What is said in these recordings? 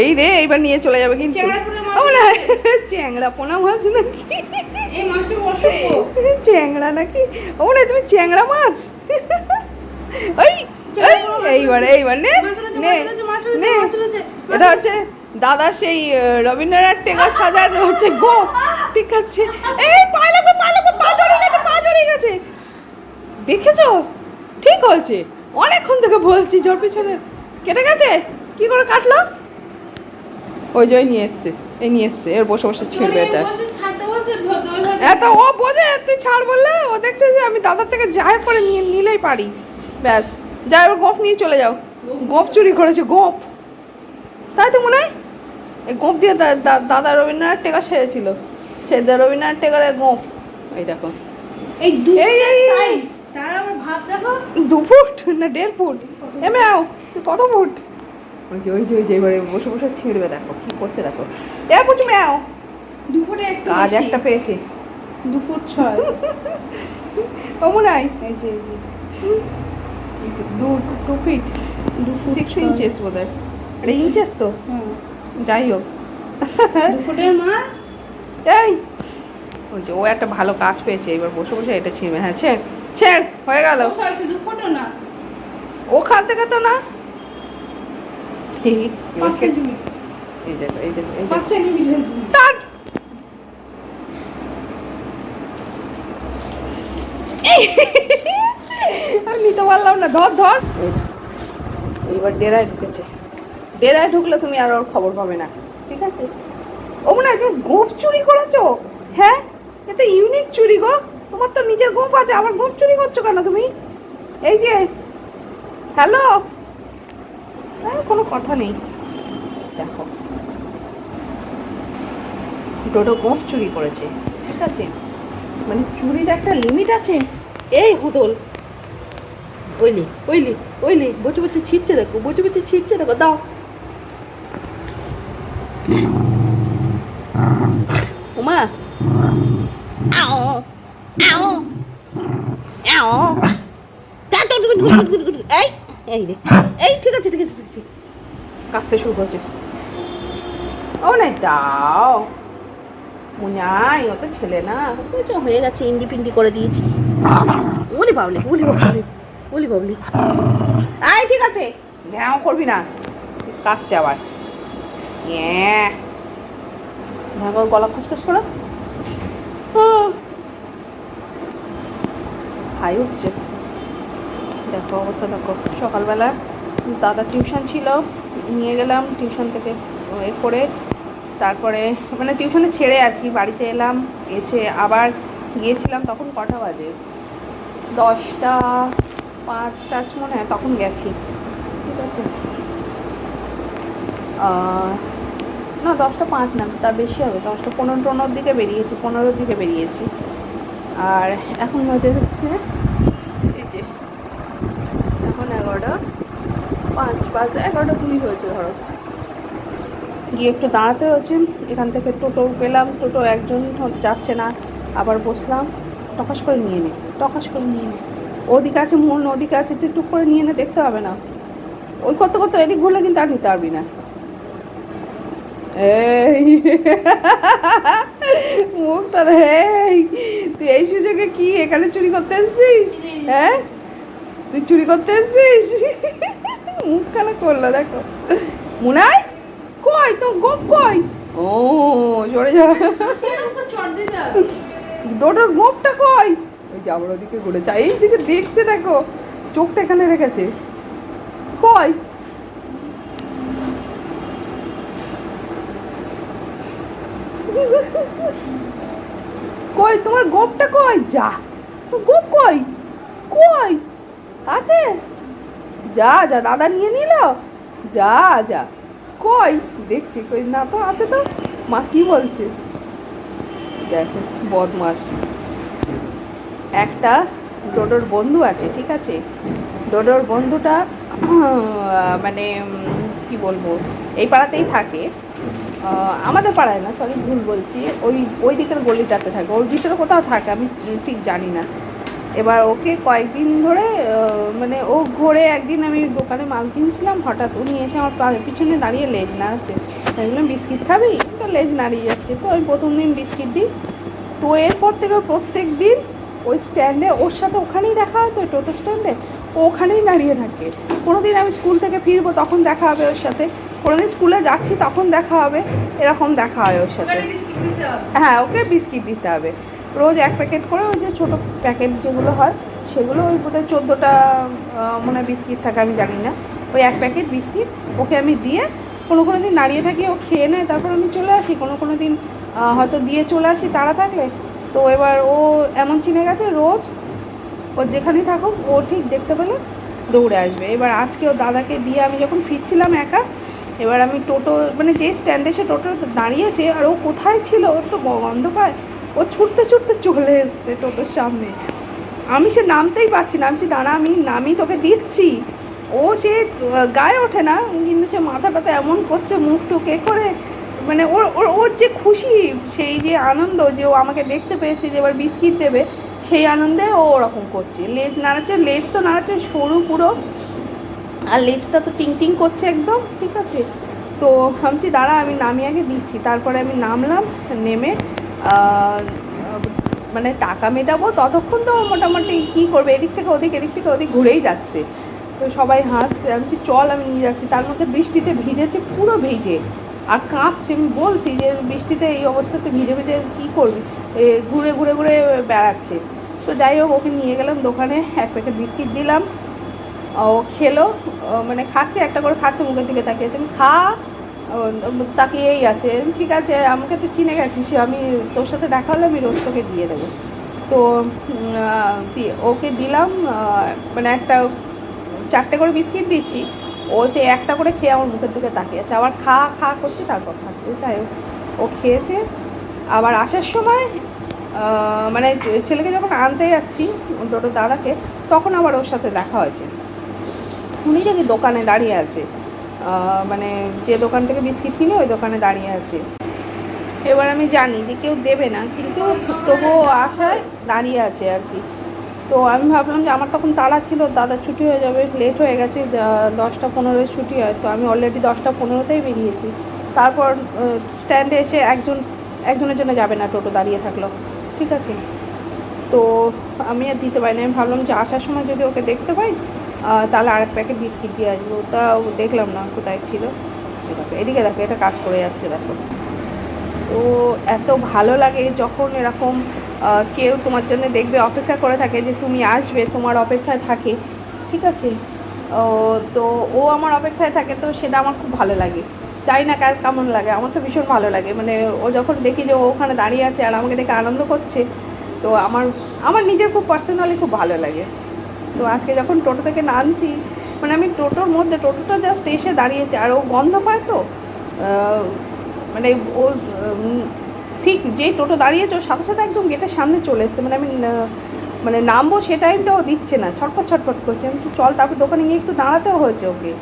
এই রে এইবার নিয়ে চলে যাবে কিন্তু। চ্যাংড়া পোনা মাছ নাকি? চ্যাংড়া নাকি? ও না তুমি চ্যাংড়া মাছ? ওই এইবার এইবার নে এটা হচ্ছে দাদা সেই রবীন্দ্রনাথ টেগর সাজানো হচ্ছে গো। ঠিক আছে। এই পা লাগবে পা লাগবে পা জড়িয়ে গেছে পা জড়িয়ে গেছে। দেখেছ? ঠিক হয়েছে বলছি জোর পিছনে। কেটে গেছে? কি করে কাটলো? ওই যে নিয়ে এসছে এই নিয়ে এসছে এর বসে বসে ছিঁড়বে এটা। এত ও বোঝে তুই ছাড় বললে ও দেখছে যে আমি দাদার থেকে যাই করে নিয়ে নিলেই পারি। ব্যাস যাই এবার গোপ নিয়ে চলে যাও। গোপ চুরি করেছে গোপ। তাই তো মনে হয়? এই গোপ দিয়ে দাদা রবীন্দ্রনাথ টেকার সেরেছিল সে রবীন্দ্রনাথ টেকারের গোপ। এই দেখো। এই, এই। তার আবার ভাব দেখো। দু ফুট না দেড় ফুট? এমে আও কত ফুট ওই যে ওই যে ওই যে এবারে বসে বসে ছিঁড়বে দেখো কি করছে দেখো। এ পুচু ম্যাও দু ফুটে একটু কাজ একটা পেয়েছে। দু ফুট ছয়। ও মনে হয় এই যে এই যে। দু টু ফিট দু ফুট সিক্স ইঞ্চেস বোধ হয় এটা ইঞ্চেস তো যাই হোক। ফুটের মা? এই ওই যে ও একটা ভালো কাজ পেয়েছে এবার বসে বসে এটা ছিঁড়বে। হ্যাঁ ছেড়। ছেড় হয়ে গেল। দু ফুটও না। ওখান থেকে তো না। এবার! আমি নিতে পারলাম না ধর ধর। এইবার ডেরায় ঢুকেছে। ডেরায় ঢুকলে তুমি আর ওর খবর পাবে না ঠিক আছে? ও মনে হয় গোপ চুরি করেছ হ্যাঁ? এটা ইউনিক চুরি গো। তোমার তো নিজের গোপ আছে আবার গোপ চুরি করছ কেন তুমি? এই যে হ্যালো? হ্যাঁ কোনো কথা নেই। দেখো। ডোডো গোপ চুরি করেছে, ঠিক আছে? মানে চুরির একটা লিমিট আছে? এই হুদল। ওইলি ওইলি ওইলি বসে বসে ছিটছে দেখো বসে বসে ছিটছে দেখো, দাও। ওমা আও আও আও। এই এই রে। এই ঠিক আছে ঠিক আছে ঠিক আছে। কাশতে শুরু করেছে। ও নাই দাও। মুনাই ও তো ছেলে না। যে হয়ে গেছে ইন্দি পিন্দি করে দিয়েছি। বলি বাবলি বলি বাবলি বলি বাবলি। আই ঠিক আছে। ঘ্যাও করবি না। কাশছে আবার। হ্যাঁ। গলা খুসখুস করো। হাই উঠছে। দেখো, অবস্থা দেখো। সকালবেলা দাদা টিউশন ছিল, নিয়ে গেলাম টিউশন থেকে এ করে। তারপরে মানে টিউশনে ছেড়ে আর কি, বাড়িতে এলাম, এসে আবার গিয়েছিলাম তখন কটা বাজে? দশটা পাঁচ টাচ মনে হয়, তখন গেছি। ঠিক আছে? না, দশটা পাঁচ না তার বেশি হবে। দশটা পনেরো, পনেরোর দিকে বেরিয়েছি, পনেরোর দিকে বেরিয়েছি। আর এখন বাজে হচ্ছে এই যে এখন এগারোটা পাঁচ পাঁচ এগারোটা কুড়ি হয়েছে ধরো। গিয়ে একটু দাঁড়াতে হয়েছে এখান থেকে টোটো পেলাম টোটো একজন যাচ্ছে না আবার বসলাম টকাশ করে নিয়ে নে টকাশ করে নিয়ে নে। ওদিকে আছে মন ওদিকে আছে তুই টুক করে নিয়ে নে দেখতে হবে না। ওই কত কত এদিক ঘুরলে কিন্তু আর নিতে পারবি না। এই মুখটা এই তুই এই সুযোগে কি এখানে চুরি করতে এসেছিস? হ্যাঁ? তুই চুরি করতে এসেছিস? মুখখানা করল, দেখো। মুনাই, কই? তো গোপ কই? ও, সরে যা। ডোডোর গোপটা কই? ওই যে আবার ওদিকে ঘুরে যা এইদিকে দেখছে, দেখো। চোখটা এখানে রেখেছে। কই? কই? তোমার গোপটা কই? যা। তো গোপ কই? কই? আছে? যা যা, দাদা নিয়ে নিল। যা যা। কই? দেখছি, কই না তো, আছে তো। মা কি বলছে? দেখো বদমাস একটা ডোডোর বন্ধু আছে, ঠিক আছে? ডোডোর বন্ধুটা মানে কি বলব? এই পাড়াতেই থাকে। আমাদের পাড়ায় না, সরি, ভুল বলছি। ওই ওই দিকের গলিটাতে থাকে। ওর ভিতরে কোথাও থাকে, আমি ঠিক জানি না। এবার ওকে কয়েকদিন ধরে মানে ও ঘোরে একদিন আমি দোকানে মাল কিনছিলাম হঠাৎ উনি এসে আমার পিছনে দাঁড়িয়ে লেজ নাড়াচ্ছে। আমি বললাম বিস্কিট খাবি? তো লেজ নাড়িয়ে যাচ্ছে। তো আমি প্রথম দিন বিস্কিট দিই। তো এরপর থেকে প্রত্যেক দিন ওই স্ট্যান্ডে ওর সাথে ওখানেই দেখা হয় তো টোটো স্ট্যান্ডে ও ওখানেই দাঁড়িয়ে থাকে। কোনো দিন আমি স্কুল থেকে ফিরবো তখন দেখা হবে ওর সাথে। কোনো দিন স্কুলে যাচ্ছি তখন দেখা হবে এরকম দেখা হয় ওর সাথে। হ্যাঁ ওকে বিস্কিট দিতে হবে। রোজ এক প্যাকেট করে ওই যে ছোটো প্যাকেট যেগুলো হয়, সেগুলো ওই বোধহয় চোদ্দোটা মনে হয় বিস্কিট থাকে, আমি জানি না। ওই এক প্যাকেট বিস্কিট ওকে আমি দিয়ে কোনো কোনো দিন দাঁড়িয়ে থাকি ও খেয়ে নেয়, তারপর আমি চলে আসি। কোনো কোনো দিন হয়তো দিয়ে চলে আসি তারা থাকলে। তো এবার ও এমন চিনে গেছে, রোজ ও যেখানেই থাকুক, ও ঠিক দেখতে পেলে দৌড়ে আসবে। এবার আজকে ও দাদাকে দিয়ে আমি যখন ফিরছিলাম একা, এবার আমি টোটো মানে যে স্ট্যান্ডে সে টোটো দাঁড়িয়েছে, আর ও কোথায় ছিল, ওর তো গন্ধ পায়। ও ছুটতে ছুটতে চলে এসছে টোটোর সামনে। আমি সে নামতেই পারছি না। আমি বলছি, দাঁড়া আমি নামি তোকে দিচ্ছি। ও সে গায়ে ওঠে না কিন্তু সে মাথাটাতে এমন করছে মুখ টুক করে। মানে ওর ওর ওর যে খুশি সেই যে আনন্দ যে ও আমাকে দেখতে পেয়েছে যে এবার বিস্কিট দেবে সেই আনন্দে ও ওরকম করছে। লেজ নাড়াচ্ছে লেজ তো নাড়াচ্ছে সরু পুরো। আর লেজটা তো টিং টিং করছে একদম ঠিক আছে? তো ভাবছি দাঁড়া আমি নামিয়ে আগে দিচ্ছি। তারপরে আমি নামলাম নেমে মানে টাকা মেটাবো ততক্ষণ তো মোটামুটি কী করবে? এদিক থেকে ওদিক, এদিক থেকে ওদিক ঘুরেই যাচ্ছে। তো সবাই হাসছে, আমি চল, আমি নিয়ে যাচ্ছি। তার মধ্যে বৃষ্টিতে ভিজেছে, পুরো ভিজে। আর কাঁপছে, আমি বলছি যে, বৃষ্টিতে এই অবস্থাতে ভিজে ভিজে কী করবি? ঘুরে ঘুরে ঘুরে বেড়াচ্ছে। তো যাই হোক, ওকে নিয়ে গেলাম দোকানে, এক প্যাকেট বিস্কিট দিলাম। ও খেলো মানে খাচ্ছে, একটা করে খাচ্ছে, মুখের দিকে তাকিয়েছে আমি খা তাকিয়েই আছে। ঠিক আছে, আমাকে তো চিনে গেছিস, আমি তোর সাথে দেখা হলে আমি রোজ তোকে দিয়ে দেবো। তো ওকে দিলাম মানে একটা, চারটে করে বিস্কিট দিচ্ছি। ও সে একটা করে খেয়ে আমার মুখের দিকে তাকিয়ে আছে। আবার খা খা করছে, তারপর খাচ্ছে। যাই হোক, ও খেয়েছে। আবার আসার সময় মানে ছেলেকে যখন আনতে যাচ্ছি, টোটো দাদাকে, তখন আবার ওর সাথে দেখা হয়েছে। উনি নাকি দোকানে দাঁড়িয়ে আছে। মানে যে দোকান থেকে বিস্কিট কিনে ওই দোকানে দাঁড়িয়ে আছে। এবার আমি জানি যে কেউ দেবে না, কিন্তু তবুও আশায় দাঁড়িয়ে আছে আর কি। তো আমি ভাবলাম যে আমার তখন তাড়া ছিল, দাদা ছুটি হয়ে যাবে লেট হয়ে গেছে দশটা পনেরোয় ছুটি হয়, তো আমি অলরেডি দশটা পনেরোতেই বেরিয়েছি। তারপর স্ট্যান্ডে এসে একজন, একজনের জন্য যাবে না, টোটো দাঁড়িয়ে থাকল, ঠিক আছে? তো আমি আর দিতে পারি না, আমি ভাবলাম যে আসার সময় যদি ওকে দেখতে পাই তাহলে আরেক প্যাকেট বিস্কিট দিয়ে আসব। তা দেখলাম না কোথায় ছিল। এদিকে দেখো, এটা কাজ করে যাচ্ছে, দেখো। তো এত ভালো লাগে যখন এরকম কেউ তোমার জন্য দেখবে, অপেক্ষা করে থাকে যে তুমি আসবে, তোমার অপেক্ষায় থাকে, ঠিক আছে? তো ও আমার অপেক্ষায় থাকে, তো সেটা আমার খুব ভালো লাগে। জানি না কার কেমন লাগে, আমার তো ভীষণ ভালো লাগে। মানে ও যখন দেখি যে ও ওখানে দাঁড়িয়ে আছে আর আমাকে দেখে আনন্দ করছে, তো আমার আমার নিজের খুব পার্সোনালি খুব ভালো লাগে। তো আজকে যখন টোটো থেকে নামছি মানে আমি টোটোর মধ্যে, টোটোটা জাস্ট এসে দাঁড়িয়েছে, আর ও গন্ধ পায় তো মানে ও ঠিক যেই টোটো দাঁড়িয়েছে, ওর সাথে সাথে একদম গেটের সামনে চলে এসছে মানে আমি মানে নামবো সে টাইমটাও দিচ্ছে না, ছটফট ছটফট করছে, আমি চল তারপর দোকানে গিয়ে একটু দাঁড়াতেও হয়েছে ওকে।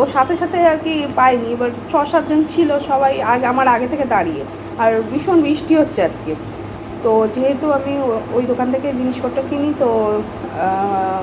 ওর সাথে সাথে আর কি পাইনি, এবার ছ সাতজন ছিল সবাই আগে, আমার আগে থেকে দাঁড়িয়ে, আর ভীষণ বৃষ্টি হচ্ছে আজকে। তো যেহেতু আমি ওই দোকান থেকে জিনিসপত্র কিনি, তো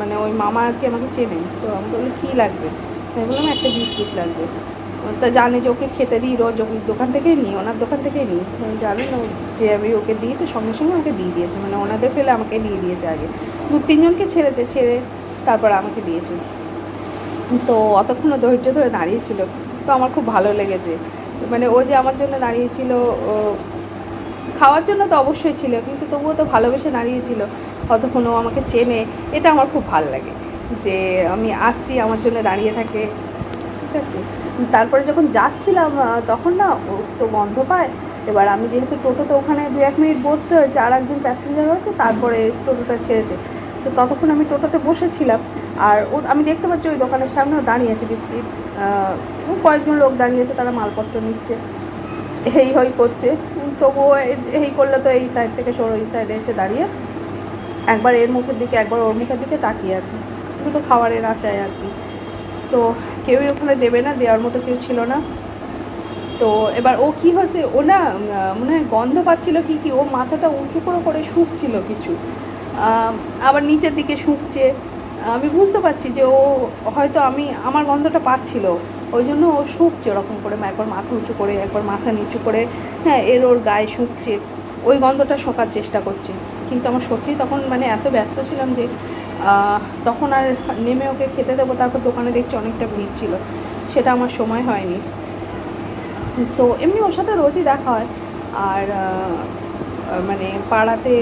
মানে ওই মামা আর কি আমাকে চেনে। তো আমি বলল কী লাগবে? আমি বললাম, একটা বিস্কিট লাগবে। তা জানে যে ওকে খেতে দিই রোজ দোকান থেকেই নিই, ওনার দোকান থেকেই নিই। জানেন যে আমি ওকে দিই, তো সঙ্গে সঙ্গে আমাকে দিয়ে দিয়েছে। মানে ওনাদের পেলে আমাকে দিয়ে দিয়েছে আগে। দু তিনজনকে ছেড়েছে, ছেড়ে তারপর আমাকে দিয়েছে। তো অতক্ষণ ধৈর্য ধরে দাঁড়িয়েছিল তো আমার খুব ভালো লেগেছে। মানে ও যে আমার জন্য দাঁড়িয়েছিল খাওয়ার জন্য তো অবশ্যই ছিল, কিন্তু তবুও তো ভালোবেসে দাঁড়িয়েছিল কতক্ষণ ও আমাকে চেনে, এটা আমার খুব ভালো লাগে যে আমি আসছি, আমার জন্য দাঁড়িয়ে থাকে। ঠিক আছে? তারপরে যখন যাচ্ছিলাম তখন না ও তো বন্ধ পায়। এবার আমি যেহেতু টোটোতে ওখানে দু এক মিনিট বসতে হয়েছে, আর একজন প্যাসেঞ্জার হয়েছে তারপরে টোটোটা ছেড়েছে। তো ততক্ষণ আমি টোটোতে বসেছিলাম, আর ও, আমি দেখতে পাচ্ছি ওই দোকানের সামনেও দাঁড়িয়ে আছে বিস্কিট। কয়েকজন লোক দাঁড়িয়ে আছে, তারা মালপত্র নিচ্ছে হেই হই করছে। তবুও এই- করলে তো এই সাইড থেকে সরো এই সাইডে এসে দাঁড়িয়ে একবার এর মুখের দিকে, একবার ওর মুখের দিকে তাকিয়ে আছে। দুটো খাবারের আশায় আর কি। তো কেউই ওখানে দেবে না, দেওয়ার মতো কেউ ছিল না। তো এবার ও কি হচ্ছে ও না মনে হয় গন্ধ পাচ্ছিল কি কি, ও মাথাটা উঁচু করে করে শুকছিল কিছু। আবার নিচের দিকে শুকছে। আমি বুঝতে পারছি যে ও হয়তো আমি, আমার গন্ধটা পাচ্ছিল। ওই জন্য ও শুকছে ওরকম করে, একবার মাথা উঁচু করে, একবার মাথা নিচু করে। হ্যাঁ এর ওর গায়ে শুকছে। ওই গন্ধটা শোকার চেষ্টা করছে। কিন্তু আমার সত্যি তখন মানে এত ব্যস্ত ছিলাম যে তখন আর নেমে ওকে খেতে দেবো, তারপর দোকানে দেখছি অনেকটা ভিড় ছিল। সেটা আমার সময় হয়নি। তো এমনি ওর সাথে রোজই দেখা হয়। আর মানে পাড়াতে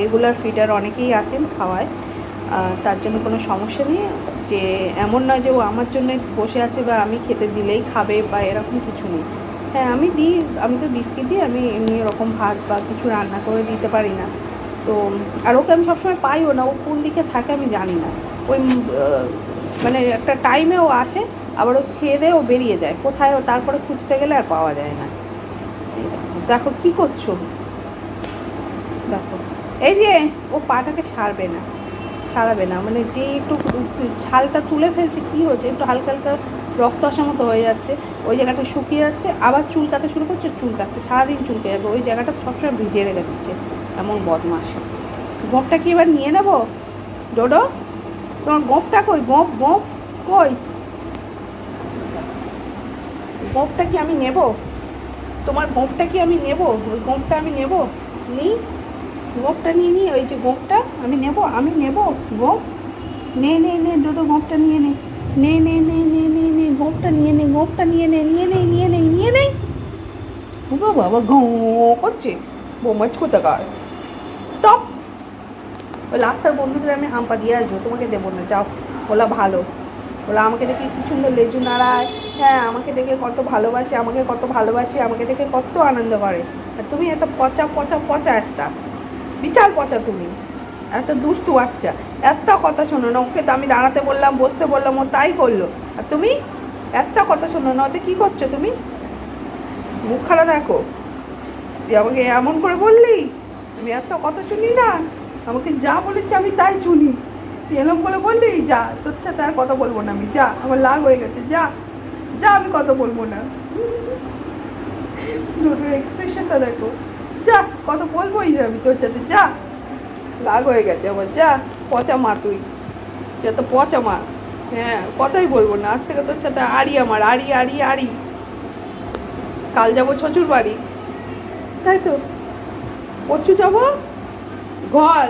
রেগুলার ফিটার অনেকেই আছেন খাওয়ায়। তার জন্য কোনো সমস্যা নেই। যে এমন নয় যে ও আমার জন্য বসে আছে বা আমি খেতে দিলেই খাবে বা এরকম কিছু নেই। হ্যাঁ আমি দিই, আমি তো বিস্কিট দিই, আমি এমনি এরকম ভাত বা কিছু রান্না করে দিতে পারি না। তো, আর ওকে আমি সবসময় পাইও না, ও কোন দিকে থাকে আমি জানি না। ওই মানে একটা টাইমে ও আসে, আবার ও খেয়ে দিয়ে ও বেরিয়ে যায়। কোথায় ও তারপরে খুঁজতে গেলে আর পাওয়া যায় না। দেখো কি করছ? দেখো। এই যে, ও পাটাকে সারবে না। সারাবে না। মানে যে একটু ছালটা তুলে ফেলছে, কি হচ্ছে? একটু হালকা হালকা রক্ত আসা মতো হয়ে যাচ্ছে। ওই জায়গাটা শুকিয়ে যাচ্ছে, আবার চুল কাটতে শুরু করছে, চুল কাটছে, সারাদিন চুলকে যাবে। ওই জায়গাটা সবসময় ভিজিয়ে রেখে দিচ্ছে, এমন বদমাস গোপটা কি এবার নিয়ে নেব? ডোডো, তোমার গোপটা কই? গোপ গোপ কই? গোপটা কি আমি নেব? তোমার গোপটা কি আমি নেব? ওই গোপটা আমি নেব? নিই গোপটা নিয়ে নিই ওই যে গোপটা আমি নেব আমি নেব গোপ নে নে নে দুটো গোপটা নিয়ে নে। নে নে নে নে নে নে গোপটা নিয়ে নে গোপটা নিয়ে নে নিয়ে নে নিয়ে নে নিয়ে নে বাবা বাবা গো করছে। বোমাচ কোথাকার টপ। ওই লাস্টার বন্ধুদের আমি হাম্পা দিয়ে আসব, তোমাকে দেবো না, যাও। ওলা ভালো। ওলা আমাকে দেখে কি সুন্দর লেজু নাড়ায়। হ্যাঁ আমাকে দেখে কত ভালোবাসে, আমাকে কত ভালোবাসে, আমাকে দেখে কত আনন্দ করে। আর তুমি এত পচা পচা পচা একটা। বিশাল পচা তুমি। একটা দুস্তু বাচ্চা। একটা কথা শোনো না, ওকে তো আমি দাঁড়াতে বললাম, বসতে বললাম, ও তাই করল। আর তুমি? একটা কথা শোনো না, ওতে কী করছ তুমি? মুখ খারাপ দেখো। তুই আমাকে এমন করে বললি? আমি একটা কথা শুনি না। আমাকে যা বলেছে আমি তাই শুনি। তুই এরম বলে বললি? যা, তোর সাথে আর কথা বলব না আমি। যা, আমার লাগ হয়ে গেছে, যা। যা, আমি কথা বলব না। দুটোর এক্সপ্রেশনটা দেখো। যা বলব আমি তোর সাথে? যা। লাগ হয়ে গেছে আমার, যা। পচা মা তুই। যা তো পচা মা। হ্যাঁ কথাই বলব না। আজ থেকে তোর সাথে আড়ি আমার, আড়ি আড়ি আড়ি। কাল যাব শ্বশুর বাড়ি। তাই তো। পরশু যাব ঘর।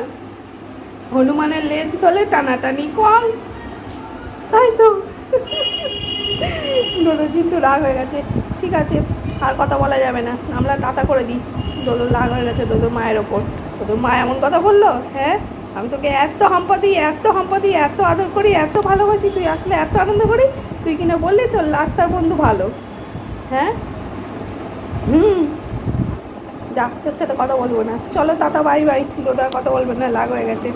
হনুমানের লেজ গলে টানাটানি কল। তাই তো। কিন্তু রাগ হয়ে গেছে। ঠিক আছে, আর কথা বলা যাবে না। আমরা তাতা করে দিই। দোদোর রাগ হয়ে গেছে দোদুর মায়ের ওপর। দোদুর মা এমন কথা বলল হ্যাঁ আমি তোকে এত হাম্পা দিই এত হাম্পা দিই এত আদর করি, এত ভালোবাসি, তুই আসলে এত আনন্দ করি তুই কিনা বললি তোর লাস্টার বন্ধু ভালো? হ্যাঁ? হুম ডাক্তার সাথে কথা বলব না। চলো দাদা বাই বাই দোদার কথা বলবে না লাগ হয়ে গেছে।